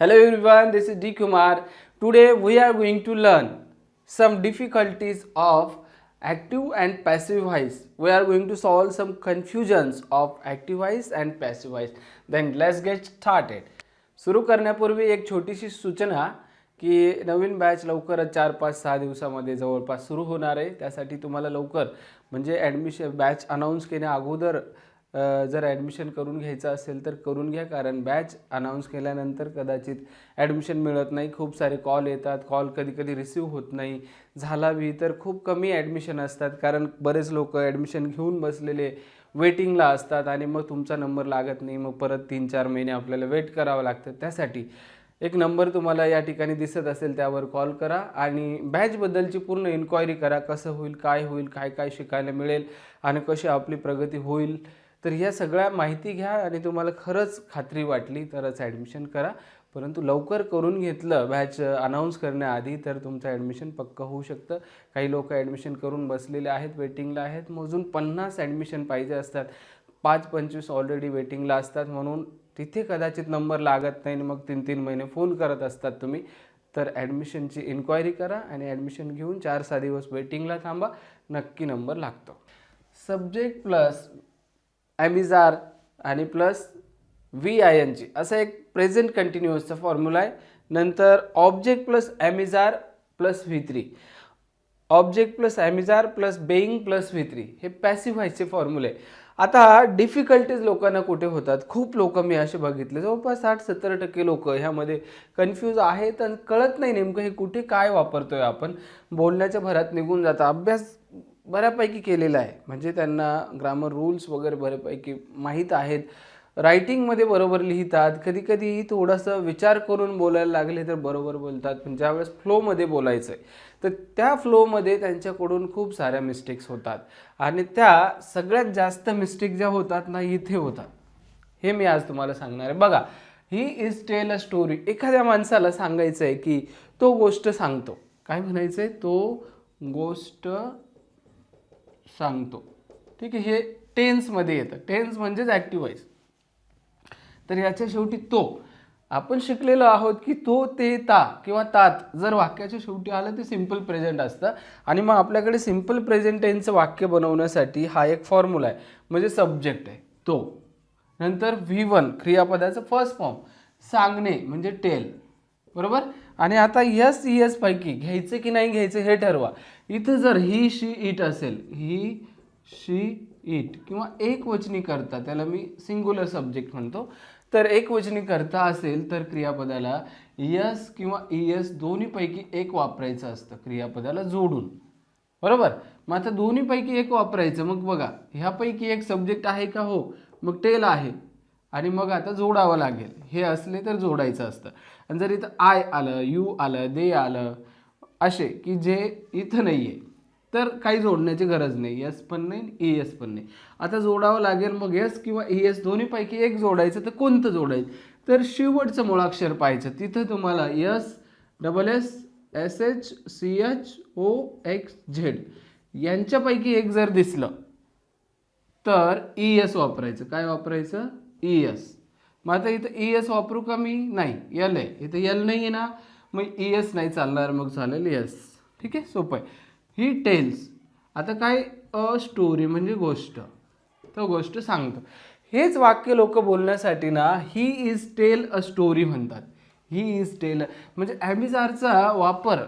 Hello everyone, this is D Kumar. Today we are going to learn some difficulties of active and passive voice. We are going to solve some confusions of active voice and passive voice. Then let's get started. सुरू करण्यापूर्वी एक छोटीशी सूचना की नवीन batch लवकरच चार पाच सहा दिवसामध्ये जवळपास सुरू होणार आहे त्यासाठी तुम्हाला लवकर म्हणजे ॲडमिशन बॅच अनाऊन्स केल्या अगोदर जर ॲडमिशन करून घ्यायचं असेल तर करून घ्या कारण बॅच अनाऊन्स केल्यानंतर कदाचित ॲडमिशन मिळत नाही. खूप सारे कॉल येतात. कॉल कधी कधी रिसीव होत नाही. झाला बी तर खूप कमी ॲडमिशन असतात कारण बरेच लोक ॲडमिशन घेऊन बसलेले वेटिंगला असतात आणि मग तुमचा नंबर लागत नाही. मग परत तीन चार महिने आपल्याला वेट करावं लागतं. त्यासाठी एक नंबर तुम्हाला या ठिकाणी दिसत असेल त्यावर कॉल करा आणि बॅचबद्दलची पूर्ण इन्क्वायरी करा कसं होईल काय होईल काय काय शिकायला मिळेल आणि कशी आपली प्रगती होईल. तर ह्या सगळ्या माहिती घ्या आणि तुम्हाला खरंच खात्री वाटली तरच ॲडमिशन करा. परंतु लवकर करून घेतलं बॅच अनाऊन्स करण्याआधी तर तुमचं ॲडमिशन पक्क होऊ शकतं. काही लोक ॲडमिशन करून बसलेले आहेत वेटिंगला आहेत. मोजून पन्नास ॲडमिशन पाहिजे असतात. पाच पंचवीस ऑलरेडी वेटिंगला असतात. म्हणून तिथे कदाचित नंबर लागत नाही आणि मग तीन तीन महिने फोन करत असतात तुम्ही. तर ॲडमिशनची इन्क्वायरी करा आणि ॲडमिशन घेऊन चार सहा दिवस वेटिंगला थांबा. नक्की नंबर लागतो. Subject plus am is are आणि plus V I N G असा एक प्रेझेंट कंटिन्युअसचा फॉर्म्युला आहे. नंतर object plus am is are plus V three object plus am is are plus being plus V three हे passive व्हायचे फॉर्म्युले आता डिफिकल्टीज लोकांना कुठे होतात? खूप लोक मी असे बघितले. जवळपास साठ सत्तर टक्के लोक ह्यामध्ये कन्फ्यूज आहेत आणि कळत नाही नेमकं हे कुठे काय वापरतोय आपण. बोलण्याच्या भरात निघून जातं अभ्यास बऱ्यापैकी केलेला आहे. म्हणजे त्यांना ग्रामर रूल्स वगैरे बऱ्यापैकी माहीत आहेत. रायटिंगमध्ये बरोबर लिहितात. कधी कधी थोडंसं विचार करून बोलायला लागले तर बरोबर बोलतात. पण ज्यावेळेस फ्लोमध्ये बोलायचं आहे तर त्या फ्लोमध्ये त्यांच्याकडून खूप साऱ्या मिस्टेक्स होतात. आणि त्या सगळ्यात जास्त मिस्टेक ज्या होतात ना इथे होतात. हे मी आज तुम्हाला सांगणार आहे. बघा he is tell a story एखाद्या माणसाला सांगायचं आहे की तो गोष्ट सांगतो. काय म्हणायचं आहे तो गोष्ट सांगतो. ठीक आहे हे टेन्समध्ये येतं. टेन्स म्हणजेच ॲक्टिव्ह व्हाईस तर याच्या शेवटी तो. आपण शिकलेलो आहोत की तो ते ता किंवा तात. जर वाक्याच्या शेवटी आलं ते सिंपल प्रेझेंट असतं. आणि मग आपल्याकडे सिंपल प्रेझेंट टेन्सचं वाक्य बनवण्यासाठी हा एक फॉर्म्युला आहे. म्हणजे सब्जेक्ट आहे. तो. नंतर व्ही वन क्रियापदाचं फर्स्ट फॉर्म सांगणे म्हणजे टेल बरोबर? आणि आता यस यस पैकी घ्यायचं की नाही घ्यायचं हे ठरवा. इथं जर ही शी इट असेल ही शी इट किंवा एक वचनी करता त्याला मी सिंग्युलर सब्जेक्ट म्हणतो तर एक वचनी करता असेल तर क्रियापदाला यस किंवा इयस दोन्हीपैकी एक वापरायचं असतं क्रियापदाला जोडून. बरोबर? मग आता दोन्हीपैकी एक वापरायचं मग बघा ह्यापैकी एक सब्जेक्ट आहे का? हो. मग टेल आहे. आणि मग आता जोडावं लागेल. हे असले तर जोडायचं असतं. आणि जर इथं आय आलं यू आलं दे आलं असे की जे इथं नाही आहे तर काही जोडण्याची गरज नाही. यस पण नाही ई एस पण नाही. आता जोडावं लागेल मग यस किंवा ई एस दोन्हीपैकी एक जोडायचं तर कोणतं जोडायचं? तर शेवटचं मुळाक्षर पाहायचं. तिथं तुम्हाला S double S S H C H O X Z यांच्यापैकी एक जर दिसलं तर ई एस वापरायचं. काय वापरायचं? ई एस मग आता इथं ई एस वापरू का मी? नाही. यल आहे. इथं यल नाही आहे ना. मग ई एस नाही चालणार मग चालेल यस ठीक आहे? सोपं आहे. ही टेल्स आता काय अ स्टोरी म्हणजे गोष्ट. तो गोष्ट सांगतो. हेच वाक्य लोक बोलण्यासाठी ना he is tell a story म्हणतात. ही इज टेल म्हणजे ॲमिझारचा वापर.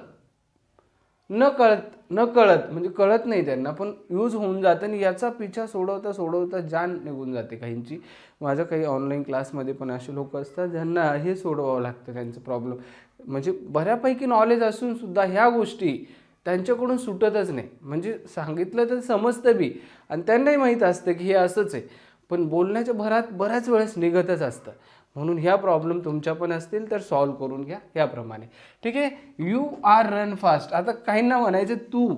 न कळत न कळत म्हणजे कळत नाही त्यांना पण यूज होऊन जातं आणि याचा पिछा सोडवता सोडवता जान निघून जाते काहींची. माझ्या काही ऑनलाईन क्लासमध्ये पण असे लोक असतात ज्यांना हे सोडवावं लागतं त्यांचं प्रॉब्लेम म्हणजे बऱ्यापैकी नॉलेज असून सुद्धा ह्या गोष्टी त्यांच्याकडून सुटतच नाही. म्हणजे सांगितलं तर समजतं बी. आणि त्यांनाही माहीत असतं की हे असंच आहे. पण बोलण्याच्या भरात बऱ्याच वेळेस निघतच असतं. म्हणून ह्या प्रॉब्लेम तुमच्या पण असतील तर सॉल्व करून घ्या याप्रमाणे ठीक आहे? यू आर रन फास्ट आता काहींना म्हणायचं तू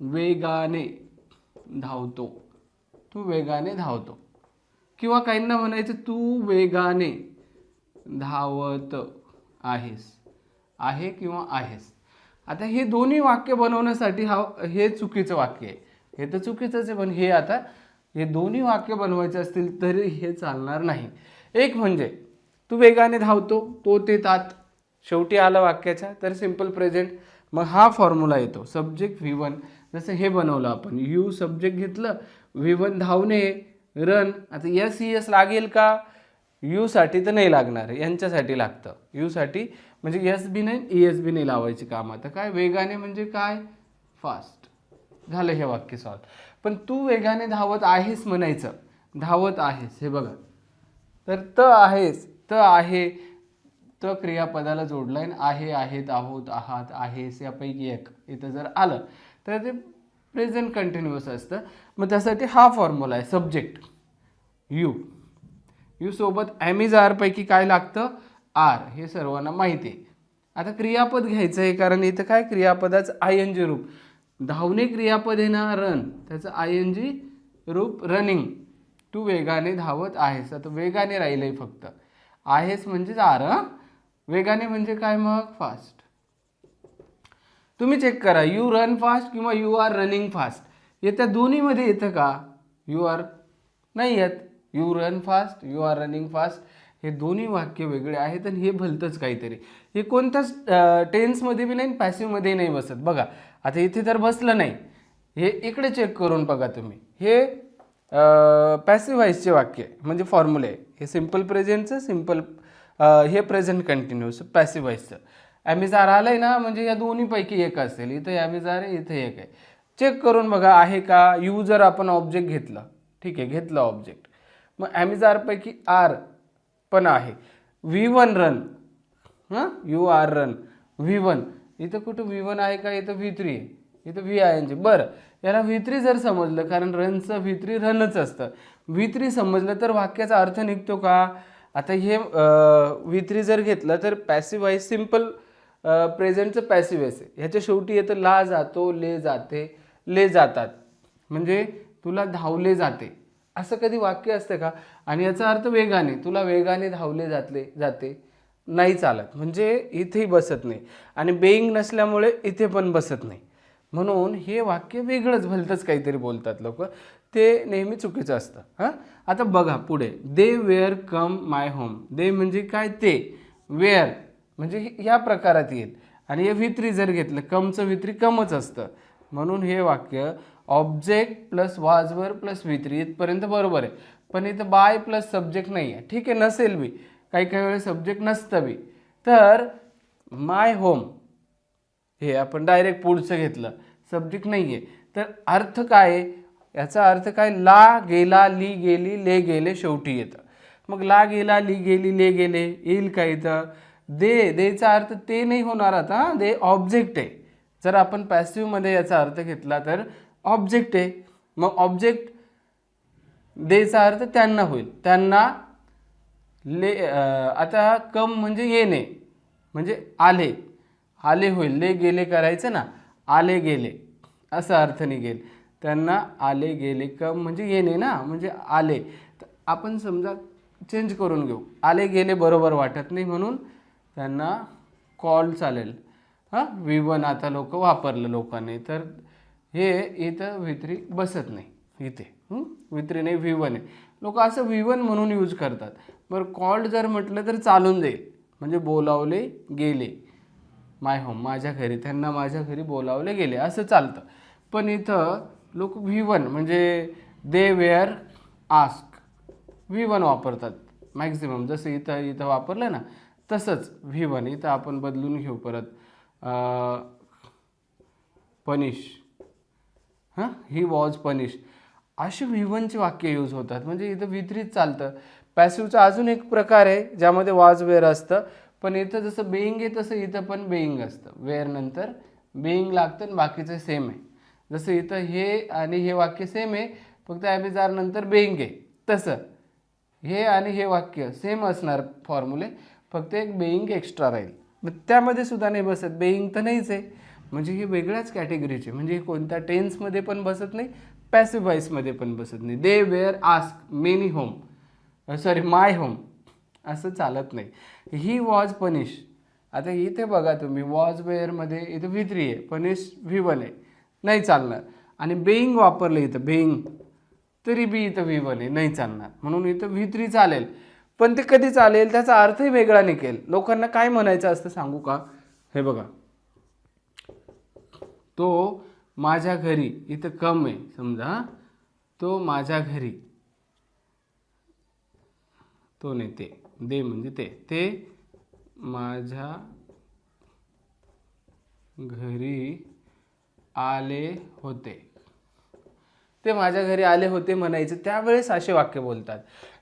वेगाने धावतो. तू वेगाने धावतो. किंवा काहींना म्हणायचं तू वेगाने धावत. आहेस. आहे किंवा आहेस. आता हे दोन्ही वाक्य बनवण्यासाठी हा हे चुकीचं वाक्य आहे. हे तर चुकीचंच आहे पण हे आता हे दोन्ही वाक्य बनवायचे असतील तरी हे चालणार नाही. एक म्हणजे तू वेगाने धावतो तो ते तात. शेवटी आलं वाक्याच्या तर सिंपल प्रेझेंट मग हा फॉर्म्युला येतो सब्जेक्ट व्ही वन जसं हे बनवलं आपण यू सब्जेक्ट घेतलं व्ही वन धावणे रन आता यस यस लागेल का? यूसाठी तर नाही लागणार यांच्यासाठी लागतं. यूसाठी म्हणजे एस बी नाही ई एस बी नाही लावायची काम. आता काय वेगाने म्हणजे काय? फास्ट. झालं हे वाक्य सॉल्व पण तू वेगाने धावत आहेस म्हणायचं. धावत आहेस हे बघा. तर त आहेस त आहे. त क्रियापदाला जोडलाय आणि आहे आहेत आहोत आहात आहेस यापैकी एक. इथं जर आलं तर ते प्रेझेंट कंटिन्युअस असतं. मग त्यासाठी हा फॉर्म्युला आहे सब्जेक्ट यू यू सोबत ॲमिज आरपैकी काय लागतं? आर. हे सर्वांना माहिती आहे. आता क्रियापद घ्यायचं आहे कारण इथं काय? क्रियापदाचं आय एन जी रूप. धावणे क्रियापद आहे ना रन त्याचं आय एन जी रूप रनिंग तू वेगाने धावत आहेस. आता वेगाने राहिलं आहे फक्त. आहेस म्हणजेच आर वेगाने म्हणजे काय मग? फास्ट तुम्ही चेक करा. यू रन फास्ट किंवा यू आर रनिंग फास्ट येत्या दोन्हीमध्ये येतं का? यू आर नाही येत. You run fast you are running fast हे दोन्ही वाक्य वेगळे आहेत आणि हे भलतंच काहीतरी. हे कोणत्याच टेन्समध्ये बी नाही पॅसिवमध्ये नाही बसत. बघा आता इथे तर बसलं नाही. हे इकडे चेक करून बघा तुम्ही. हे पॅसिवाईजचे वाक्य आहे, म्हणजे फॉर्म्युले आहे. हे सिंपल प्रेझेंटचं सिंपल हे प्रेझेंट कंटिन्युअस पॅसिवाईजचं ॲमेझार आलं आहे ना म्हणजे या दोन्हीपैकी एक असेल. इथं ॲमेझार आहे इथं एक आहे. चेक करून बघा आहे का? यू जर आपण ऑब्जेक्ट घेतलं ठीक आहे घेतलं ऑब्जेक्ट मग ॲमिजारपैकी आर पण आहे. V one run. हां? You are run. V one. इथं कुठं व्ही वन आहे का? इथं व्ही थ्री आहे. इथं व्ही आय एन जी. बरं. याला व्ही थ्री जर समजलं कारण रनचं व्ही थ्री रनच असतं. व्ही थ्री समजलं तर वाक्याचा अर्थ निघतो का? आता हे व्ही थ्री जर घेतलं तर पॅसिव्ह आहे सिंपल प्रेझेंटचं पॅसिव्ह आहे. ह्याच्या शेवटी येतं ला जातो ले जाते ले जातात. म्हणजे तुला धावले जाते. असं कधी वाक्य असतं का? आणि याचा अर्थ वेगाने. तुला वेगाने धावले जातले जाते. नाही चालत. म्हणजे इथेही बसत नाही. आणि बेईंग नसल्यामुळे इथे पण बसत नाही. म्हणून हे वाक्य वेगळंच भलतंच काहीतरी बोलतात लोक. ते नेहमी चुकीचं असतं. हां? आता बघा पुढे. दे वेअर कम माय होम दे म्हणजे काय ते? वेअर म्हणजे हे- या प्रकारात येईल. आणि हे वित्री जर घेतलं कमचं वित्री कमच असतं. म्हणून हे वाक्य object plus was were plus V three इथपर्यंत बरोबर आहे. पण इथं बाय प्लस सब्जेक्ट नाही आहे ठीक आहे नसेल बी. काही काही वेळेस सब्जेक्ट नसतं बी. तर माय होम हे आपण डायरेक्ट पुढचं घेतलं. सब्जेक्ट नाही आहे तर अर्थ काय आहे? याचा अर्थ काय? ला गेला ली गेली ले गेले शेवटी येतं. मग ला गेला ली गेली ले गेले येईल का इथं? दे देचा अर्थ ते नाही होणार आता. दे ऑब्जेक्ट आहे. जर आपण पॅसिव्हमध्ये याचा अर्थ घेतला तर ऑब्जेक्ट आहे. मग ऑब्जेक्ट देचा अर्थ त्यांना होईल. त्यांना ले आता कम म्हणजे येणे. म्हणजे आले. आले होईल. ले गेले करायचं ना. आले गेले. असा अर्थ निघेल. त्यांना आले गेले कम म्हणजे येणे ना. म्हणजे आले. तर आपण समजा चेंज करून घेऊ. आले गेले बरोबर वाटत नाही म्हणून त्यांना कॉल चालेल. हां? विवन वन आता लोक वापरलं लोकांनी. तर हे इथं वित्री बसत नाही इथे वित्री नाही व्ही वन आहे. लोक असं व्ही वन म्हणून यूज करतात. बरं कॉल्ड जर म्हटलं तर चालून जाईल. म्हणजे बोलावले गेले. माय होम माझ्या घरी त्यांना माझ्या घरी बोलावले गेले. असं चालतं. पण इथं लोक व्ही वन म्हणजे they were ask V one वापरतात. मॅक्झिमम जसं इथं इथं वापरलं ना तसंच व्ही वन इथं आपण बदलून घेऊ परत. पनिश हां? ही वॉज पनिश अशी व्ही वाक्य यूज होतात. म्हणजे इथं वितरित चालतं. पॅसिवचा अजून एक प्रकार आहे ज्यामध्ये वाज वेअर असतं. पण इथं जसं बेईंग आहे तसं इथं पण बेईंग असतं. वेअर नंतर बेईंग लागतं आणि बाकीचं सेम आहे. जसं इथं हे आणि हे वाक्य सेम आहे फक्त ॲबिजार नंतर बेईंग आहे. तसं. हे आणि हे वाक्य सेम असणार फॉर्म्युले फक्त एक बेईंग एक्स्ट्रा राहील. मग त्यामध्ये सुद्धा नाही बसत. बेईंग तर नाहीच आहे. म्हणजे हे वेगळ्याच कॅटेगरीचे म्हणजे हे कोणत्या टेन्समध्ये पण बसत नाही पॅसिव्ह व्हाईसमध्ये पण बसत नाही. They were ask many home sorry my home असं चालत नाही. ही वॉज पनिश आता इथे बघा तुम्ही वॉज वेअरमध्ये इथं व्ही थ्री आहे पनिश व्ही वन आहे. नाही चालणार. आणि बेईंग वापरलं इथं बेईंग तरी बी इथं व्ही वन आहे नाही चालणार. म्हणून इथं व्ही थ्री चालेल. पण ते कधी चालेल त्याचा अर्थही वेगळा निघेल. लोकांना काय म्हणायचं असतं सांगू का? हे बघा. तो माझ्या घरी इथं कम आहे समजा तो माझ्या घरी. तो नाही ते दे म्हणजे ते ते माझ्या घरी आले होते. ते माझ्या घरी आले होते म्हणायचे त्यावेळेस असे वाक्य बोलतात.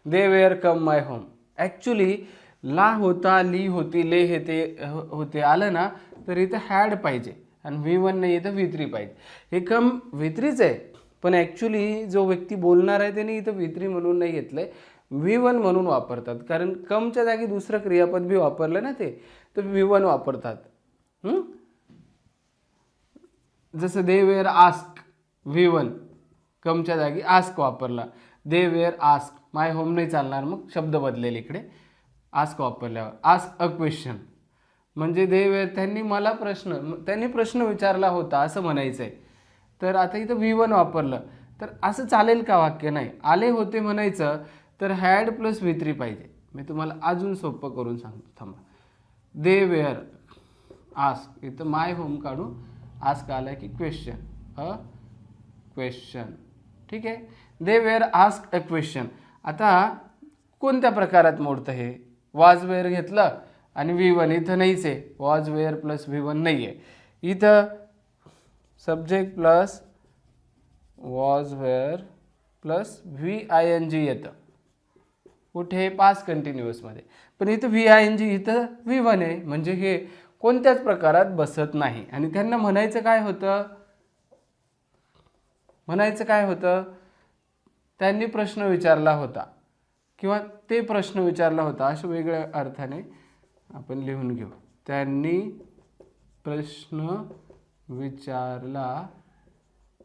They were come my home. Actually ला होता ली होती ले हे ते होते आलं ना तर इथं हॅड पाहिजे. आणि व्ही वन नाही तर व्ही थ्री पाहिजे. हे कम व्ही थ्रीच आहे. पण ॲक्च्युली जो व्यक्ती बोलणार आहे त्याने इथं व्ही थ्री म्हणून नाही घेतलं आहे व्ही वन म्हणून वापरतात. कारण कमच्या जागी दुसरं क्रियापद बी वापरलं ना ते तर व्ही वन वापरतात. जसं they were ask V one कमच्या जागी आस्क वापरला. They were ask my home नाही चालणार. मग शब्द बदलेल इकडे. आस्क वापरल्यावर. आस्क अ क्वेश्चन म्हणजे दे वेअर त्यांनी मला प्रश्न त्यांनी प्रश्न विचारला होता असं म्हणायचं आहे तर आता इथं व्ही वन वापरलं. तर असं चालेल का वाक्य? नाही. आले होते म्हणायचं तर हॅड प्लस व्ही थ्री पाहिजे. मी तुम्हाला अजून सोपं करून सांगतो. थांबा. दे वेअर आस्क इथं माय होम काढू आस्क आला की क्वेश्चन अ क्वेश्चन ठीक आहे? They were ask a question आता कोणत्या प्रकारात मोडतं हे? वाज वेअर घेतलं आणि व्ही वन इथं नाहीच आहे. Was were plus V one नाही आहे. इथं subject plus was were plus V I N G येतं. कुठे? पास कंटिन्युअसमध्ये पण इथं व्ही आय एन जी इथं व्ही वन आहे. म्हणजे हे कोणत्याच प्रकारात बसत नाही. आणि त्यांना म्हणायचं काय होतं? म्हणायचं काय होतं? त्यांनी प्रश्न विचारला होता. किंवा ते प्रश्न विचारला होता अशा वेगळ्या अर्थाने. आपण लिहून घेऊ. त्यांनी प्रश्न विचारला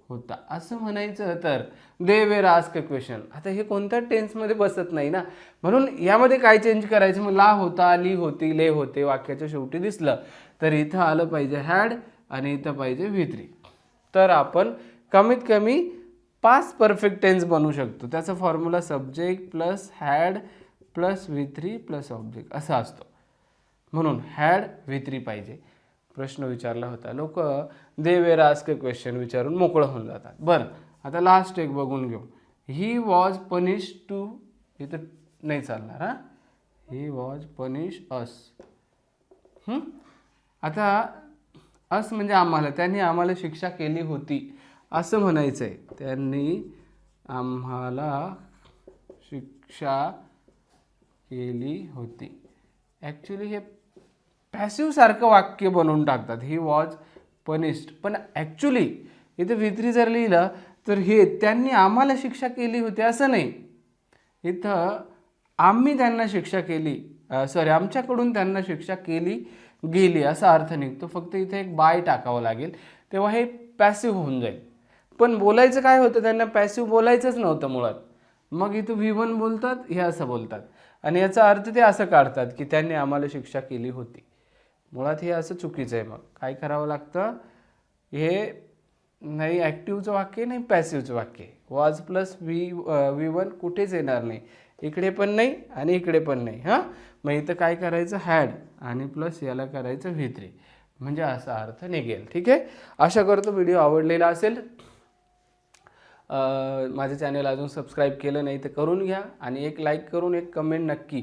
होता. असं म्हणायचं तर they were ask a question आता हे कोणत्या टेन्समध्ये बसत नाही ना? म्हणून यामध्ये काय चेंज करायचं? मग ला होता ली होती ले होते वाक्याच्या शेवटी दिसलं. तर इथं आलं पाहिजे हॅड आणि इथं पाहिजे व्ही थ्री तर आपण कमीत कमी पाच परफेक्ट टेन्स बनवू शकतो. त्याचा formula subject plus had plus V three plus object असा असतो. म्हणून हॅड व्ही थ्री पाहिजे. प्रश्न विचारला होता. लोक दे वेर आस्क क्वेश्चन विचारून मोकळं होऊन जातात. बरं आता लास्ट एक बघून घेऊ. ही वॉज पनिश टू इथं नाही चालणार हा? ही वॉज पनिश अस आता अस म्हणजे आम्हाला. त्यांनी आम्हाला शिक्षा केली होती. असं म्हणायचं आहे त्यांनी आम्हाला शिक्षा केली होती. ॲक्च्युली हे पॅसिवसारखं वाक्य बनवून टाकतात. ही वॉज पनिश्ड पण ॲक्च्युली इथं वित्री जर लिहिलं तर हे त्यांनी आम्हाला शिक्षा केली होती असं नाही. इथं आम्ही त्यांना शिक्षा केली सॉरी आमच्याकडून त्यांना शिक्षा केली गेली असा अर्थ निघतो. फक्त इथे एक बाय टाकावं लागेल तेव्हा हे पॅसिव्ह होऊन जाईल. पण बोलायचं काय होतं? त्यांना पॅसिव्ह बोलायचंच नव्हतं मुळात. मग इथं व्ही वन बोलतात हे असं बोलतात. आणि याचा अर्थ ते असं काढतात की त्यांनी आम्हाला शिक्षा केली होती. मुळात हे असं चुकीचं आहे मग. काय करावं लागतं? हे नाही ॲक्टिव्हचं वाक्य नाही पॅसिव्हचं वाक्य was plus V V one कुठेच येणार नाही. इकडे पण नाही आणि इकडे पण नाही हां? मग इथं काय करायचं? हॅड आणि प्लस याला करायचं व्ही थ्री म्हणजे असा अर्थ निघेल ठीक आहे? आशा करतो व्हिडिओ आवडलेला असेल. माझे माझं चॅनल अजून सबस्क्राईब केलं नाही तर करून घ्या आणि एक लाईक करून एक कमेंट नक्की.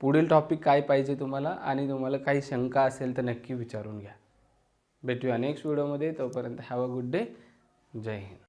पुढील टॉपिक काय पाहिजे तुम्हाला आणि तुम्हाला काही शंका असेल तर नक्की विचारून घ्या. भेटूया नेक्स्ट व्हिडिओमध्ये तोपर्यंत हॅव अ गुड डे जय हिंद.